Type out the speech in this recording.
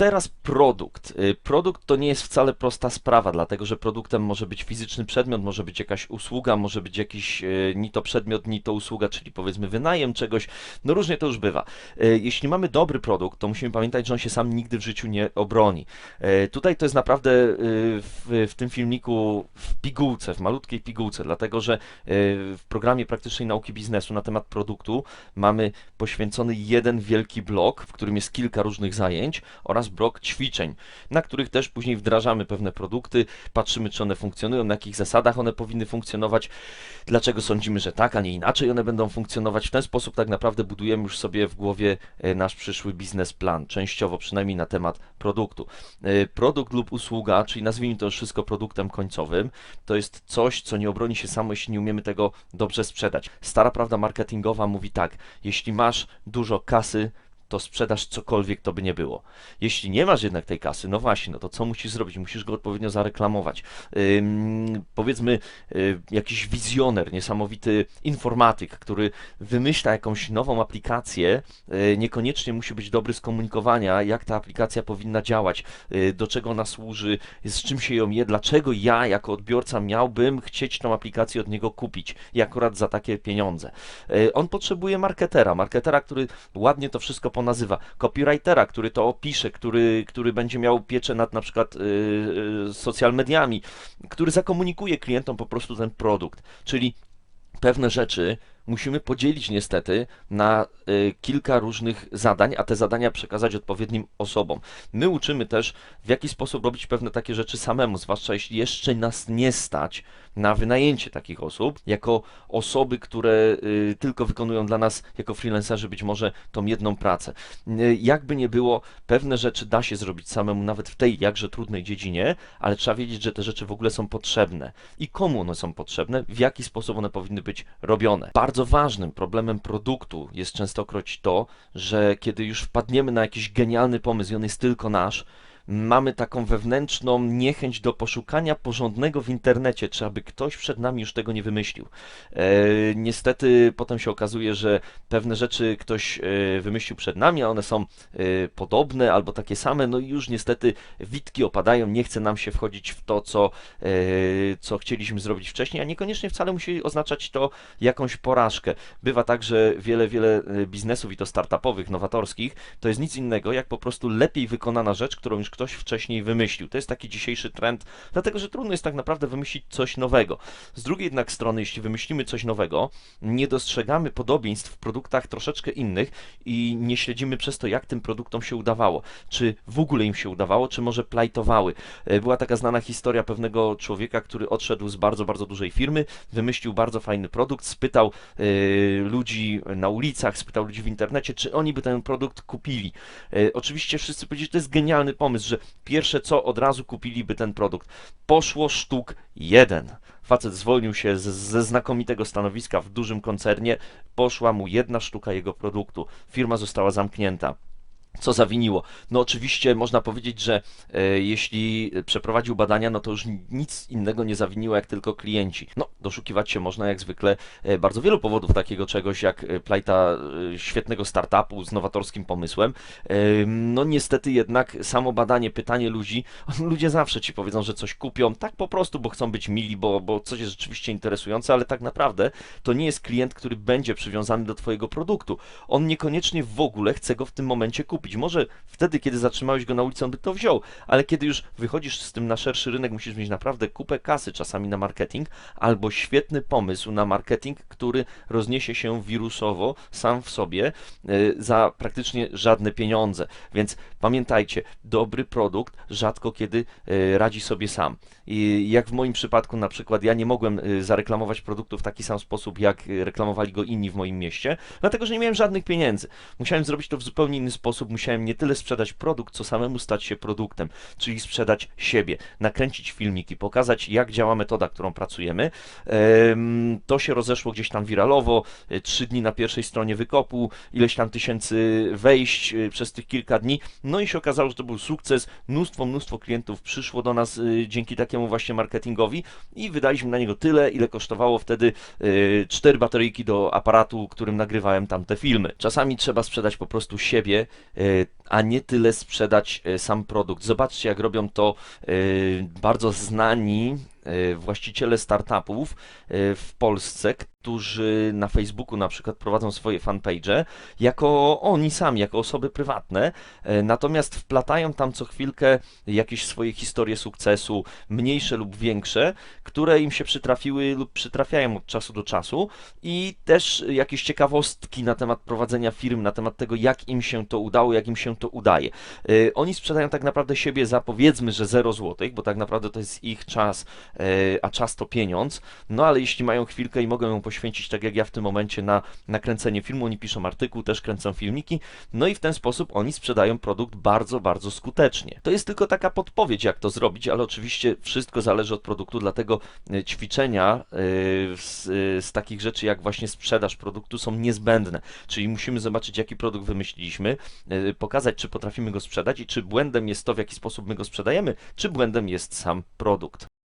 Teraz produkt. Y, Produkt to nie jest wcale prosta sprawa, dlatego że produktem może być fizyczny przedmiot, może być jakaś usługa, może być jakiś y, ni to przedmiot, ni to usługa, czyli powiedzmy wynajem czegoś. No różnie to już bywa. Y, Jeśli mamy dobry produkt, to musimy pamiętać, że on się sam nigdy w życiu nie obroni. Tutaj to jest naprawdę w, w tym filmiku w pigułce, w malutkiej pigułce, dlatego że w programie praktycznej nauki biznesu na temat produktu mamy poświęcony jeden wielki blok, w którym jest kilka różnych zajęć oraz blok ćwiczeń, na których też później wdrażamy pewne produkty, patrzymy czy one funkcjonują, na jakich zasadach one powinny funkcjonować, dlaczego sądzimy, że tak, a nie inaczej one będą funkcjonować. W ten sposób tak naprawdę budujemy już sobie w głowie e, nasz przyszły biznesplan, częściowo przynajmniej na temat produktu. E, Produkt lub usługa, czyli nazwijmy to już wszystko produktem końcowym, to jest coś, co nie obroni się samo, jeśli nie umiemy tego dobrze sprzedać. Stara prawda marketingowa mówi tak, jeśli masz dużo kasy, to sprzedasz cokolwiek to by nie było. Jeśli nie masz jednak tej kasy, no właśnie, no to co musisz zrobić? Musisz go odpowiednio zareklamować. Powiedzmy, y, jakiś wizjoner, niesamowity informatyk, który wymyśla jakąś nową aplikację, y, niekoniecznie musi być dobry z komunikowania, jak ta aplikacja powinna działać, y, do czego ona służy, z czym się ją je, dlaczego ja jako odbiorca miałbym chcieć tą aplikację od niego kupić i akurat za takie pieniądze. On potrzebuje marketera, marketera, który ładnie to wszystko ponazywa, copywritera, który to opisze, który, który będzie miał pieczę nad na przykład y, y, social mediami, który zakomunikuje klientom po prostu ten produkt. Czyli pewne rzeczy musimy podzielić niestety na y, kilka różnych zadań, a te zadania przekazać odpowiednim osobom. My uczymy też, w jaki sposób robić pewne takie rzeczy samemu, zwłaszcza jeśli jeszcze nas nie stać na wynajęcie takich osób, jako osoby, które y, tylko wykonują dla nas, jako freelancerzy, być może tą jedną pracę. Y, jakby nie było, pewne rzeczy da się zrobić samemu, nawet w tej jakże trudnej dziedzinie, ale trzeba wiedzieć, że te rzeczy w ogóle są potrzebne i komu one są potrzebne, w jaki sposób one powinny być robione. Bardzo ważnym problemem produktu jest częstokroć to, że kiedy już wpadniemy na jakiś genialny pomysł i on jest tylko nasz, mamy taką wewnętrzną niechęć do poszukania porządnego w internecie, czy aby ktoś przed nami już tego nie wymyślił. E, niestety potem się okazuje, że pewne rzeczy ktoś e, wymyślił przed nami, a one są e, podobne albo takie same, no i już niestety witki opadają, nie chce nam się wchodzić w to, co, co chcieliśmy zrobić wcześniej, a niekoniecznie wcale musi oznaczać to jakąś porażkę. Bywa tak, że wiele, wiele biznesów i to startupowych, nowatorskich, to jest nic innego jak po prostu lepiej wykonana rzecz, którą już ktoś wcześniej wymyślił. To jest taki dzisiejszy trend, dlatego że trudno jest tak naprawdę wymyślić coś nowego. Z drugiej jednak strony, jeśli wymyślimy coś nowego, nie dostrzegamy podobieństw w produktach troszeczkę innych i nie śledzimy przez to, jak tym produktom się udawało. Czy w ogóle im się udawało, czy może plajtowały. E, Była taka znana historia pewnego człowieka, który odszedł z bardzo, bardzo dużej firmy, wymyślił bardzo fajny produkt, spytał e, ludzi na ulicach, spytał ludzi w internecie, czy oni by ten produkt kupili. E, Oczywiście wszyscy powiedzieli, że to jest genialny pomysł, że pierwsze co od razu kupiliby ten produkt. Poszło sztuk jeden. Facet zwolnił się z, ze znakomitego stanowiska w dużym koncernie, poszła mu jedna sztuka jego produktu. Firma została zamknięta. Co zawiniło? No oczywiście można powiedzieć, że e, jeśli przeprowadził badania, no to już nic innego nie zawiniło jak tylko klienci. No, doszukiwać się można jak zwykle e, bardzo wielu powodów takiego czegoś jak e, plajta e, świetnego startupu z nowatorskim pomysłem. No niestety jednak samo badanie, pytanie ludzi, ludzie zawsze ci powiedzą, że coś kupią tak po prostu, bo chcą być mili, bo, bo coś jest rzeczywiście interesujące, ale tak naprawdę to nie jest klient, który będzie przywiązany do twojego produktu. On niekoniecznie w ogóle chce go w tym momencie kupić. Może wtedy, kiedy zatrzymałeś go na ulicy, on by to wziął, ale kiedy już wychodzisz z tym na szerszy rynek, musisz mieć naprawdę kupę kasy czasami na marketing, albo świetny pomysł na marketing, który rozniesie się wirusowo sam w sobie e, za praktycznie żadne pieniądze. Więc pamiętajcie, dobry produkt rzadko kiedy e, radzi sobie sam. I jak w moim przypadku na przykład, ja nie mogłem e, zareklamować produktu w taki sam sposób, jak reklamowali go inni w moim mieście, dlatego że nie miałem żadnych pieniędzy. Musiałem zrobić to w zupełnie inny sposób, musiałem nie tyle sprzedać produkt, co samemu stać się produktem, czyli sprzedać siebie, nakręcić filmiki, pokazać jak działa metoda, którą pracujemy. To się rozeszło gdzieś tam wiralowo, e, trzy dni na pierwszej stronie wykopu, ileś tam tysięcy wejść e, przez tych kilka dni, no i się okazało, że to był sukces, mnóstwo, mnóstwo klientów przyszło do nas e, dzięki takiemu właśnie marketingowi i wydaliśmy na niego tyle, ile kosztowało wtedy cztery bateryjki do aparatu, którym nagrywałem tamte filmy. Czasami trzeba sprzedać po prostu siebie, a nie tyle sprzedać e, sam produkt. Zobaczcie, jak robią to e, bardzo znani e, właściciele startupów w Polsce, którzy na Facebooku na przykład prowadzą swoje fanpage jako oni sami, jako osoby prywatne, e, natomiast wplatają tam co chwilkę jakieś swoje historie sukcesu, mniejsze lub większe, które im się przytrafiły lub przytrafiają od czasu do czasu i też jakieś ciekawostki na temat prowadzenia firm, na temat tego, jak im się to udało, jak im się to udaje. E, Oni sprzedają tak naprawdę siebie za powiedzmy, że 0 złotych, bo tak naprawdę to jest ich czas, e, a czas to pieniądz. No ale jeśli mają chwilkę i mogą ją poświęcić, tak jak ja w tym momencie, na nakręcenie filmu, oni piszą artykuł, też kręcą filmiki, no i w ten sposób oni sprzedają produkt bardzo, bardzo skutecznie. To jest tylko taka podpowiedź, jak to zrobić, ale oczywiście wszystko zależy od produktu, dlatego e, ćwiczenia e, z, e, z takich rzeczy, jak właśnie sprzedaż produktu są niezbędne. Czyli musimy zobaczyć, jaki produkt wymyśliliśmy, pokazać, czy potrafimy go sprzedać i czy błędem jest to, w jaki sposób my go sprzedajemy, czy błędem jest sam produkt.